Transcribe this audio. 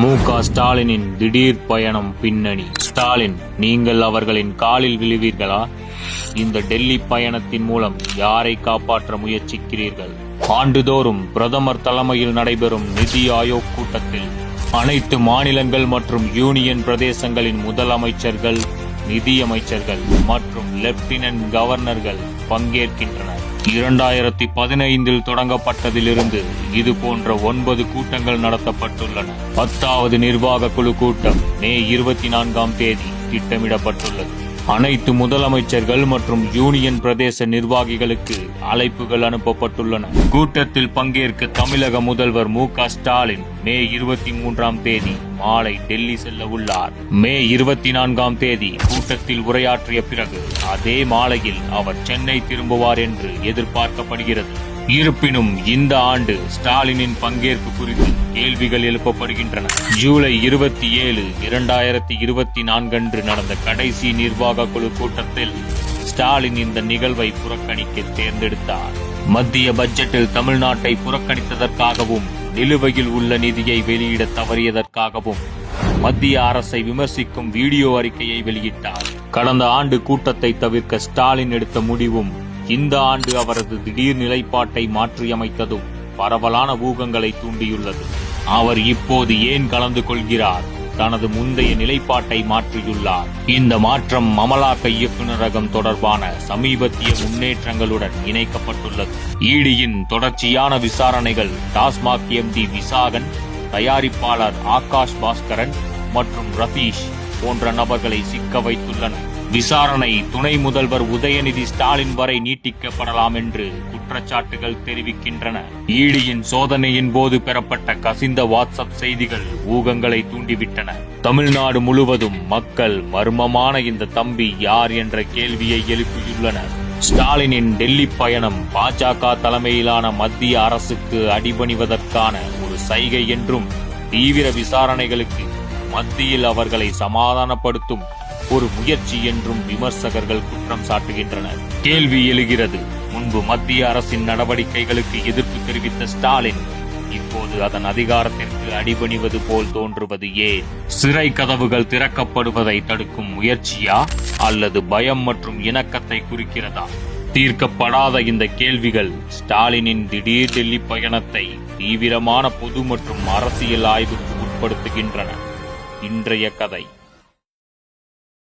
மு க ஸ்டாலினின் திடீர் பயணம் பின்னணி. ஸ்டாலின் நீங்கள் அவர்களின் காலில் விழுவீர்களா? இந்த டெல்லி பயணத்தின் மூலம் யாரை காப்பாற்ற முயற்சிக்கிறீர்கள்? ஆண்டுதோறும் பிரதமர் தலைமையில் நடைபெறும் நிதி ஆயோக் கூட்டத்தில் அனைத்து மாநிலங்கள் மற்றும் யூனியன் பிரதேசங்களின் முதலமைச்சர்கள் நிதியமைச்சர்கள் மற்றும் லெப்டினன்ட் கவர்னர்கள் பங்கேற்கின்றனர். இரண்டாயிரத்தி பதினைந்தில் தொடங்கப்பட்டதிலிருந்து இது போன்ற ஒன்பது கூட்டங்கள் நடத்தப்பட்டுள்ளன. பத்தாவது நிர்வாக குழு கூட்டம் மே இருபத்தி நான்காம் தேதி திட்டமிடப்பட்டுள்ளது. அனைத்து முதலமைச்சர்கள் மற்றும் யூனியன் பிரதேச நிர்வாகிகளுக்கு அழைப்புகள் அனுப்பப்பட்டுள்ளன. கூட்டத்தில் பங்கேற்க தமிழக முதல்வர் மு க ஸ்டாலின் மே இருபத்தி மூன்றாம் தேதி மாலை டெல்லி செல்ல உள்ளார். மே இருபத்தி நான்காம் தேதி கூட்டத்தில் உரையாற்றிய பிறகு அதே மாலையில் அவர் சென்னை திரும்புவார் என்று எதிர்பார்க்கப்படுகிறது. இருப்பினும் இந்த ஆண்டு ஸ்டாலினின் பங்கேற்பு குறித்து கேள்விகள் எழுப்பப்படுகின்றன. ஜூலை இருபத்தி ஏழு இரண்டாயிரத்தி இருபத்தி நான்கன்று நடந்த கடைசி நிர்வாக குழு கூட்டத்தில் ஸ்டாலின் இந்த நிகழ்வை புறக்கணிக்க தேர்ந்தெடுத்தார். மத்திய பட்ஜெட்டில் தமிழ்நாட்டை புறக்கணித்ததற்காகவும் நிலுவையில் உள்ள நிதியை வெளியிட தவறியதற்காகவும் மத்திய அரசை விமர்சிக்கும் வீடியோ அறிக்கையை வெளியிட்டார். கடந்த ஆண்டு கூட்டத்தை தவிர்க்க ஸ்டாலின் எடுத்த முடிவும் இந்த ஆண்டு அவரது திடீர் நிலைப்பாட்டை மாற்றியமைத்ததும் பரவலான ஊகங்களை தூண்டியுள்ளது. அவர் இப்போது ஏன் கலந்து கொள்கிறார்? தனது முந்தைய நிலைப்பாட்டை மாற்றியுள்ளார். இந்த மாற்றம் அமலாக்க இயக்குநரகம் தொடர்பான சமீபத்திய முன்னேற்றங்களுடன் இணைக்கப்பட்டுள்ளது. ஈடியின் தொடர்ச்சியான விசாரணைகள் டாஸ்மாக் எம்டி விசாகன் தயாரிப்பாளர் ஆகாஷ் பாஸ்கரன் மற்றும் ரதீஷ் போன்ற நபர்களை சிக்க வைத்துள்ளன. விசாரணை துணை முதல்வர் உதயநிதி ஸ்டாலின் வரை நீட்டிக்கப்படலாம் என்று குற்றச்சாட்டுகள் தெரிவிக்கின்றன. ஈடியின் சோதனையின் போது பெறப்பட்ட கசிந்த வாட்ஸ்அப் செய்திகள் ஊகங்களை தூண்டிவிட்டன. தமிழ்நாடு முழுவதும் மக்கள் மர்மமான இந்த தம்பி யார் என்ற கேள்வியை எழுப்பியுள்ளனர். ஸ்டாலினின் டெல்லி பயணம் பாஜக தலைமையிலான மத்திய அரசுக்கு அடிபணிவதற்கான ஒரு சைகை என்றும் தீவிர விசாரணைகளுக்கு மத்தியில் அவர்களை சமாதானப்படுத்தும் ஒரு முயற்சி என்றும் விமர்சகர்கள் குற்றம் சாட்டுகின்றனர். கேள்வி எழுகிறது. முன்பு மத்திய அரசின் நடவடிக்கைகளுக்கு எதிர்ப்பு தெரிவித்த ஸ்டாலின் இப்போது அதன் அதிகாரத்திற்கு அடிபணிவது போல் தோன்றுவது ஏன்? சிறை கதவுகள் திறக்கப்படுவதை தடுக்கும் முயற்சியா? அல்லது பயம் மற்றும் இணக்கத்தை குறிக்கிறதா? தீர்க்கப்படாத இந்த கேள்விகள் ஸ்டாலினின் திடீர் டெல்லி பயணத்தை தீவிரமான பொது மற்றும் அரசியல் ஆய்வுக்கு உட்படுத்துகின்றன. இன்றைய கதை.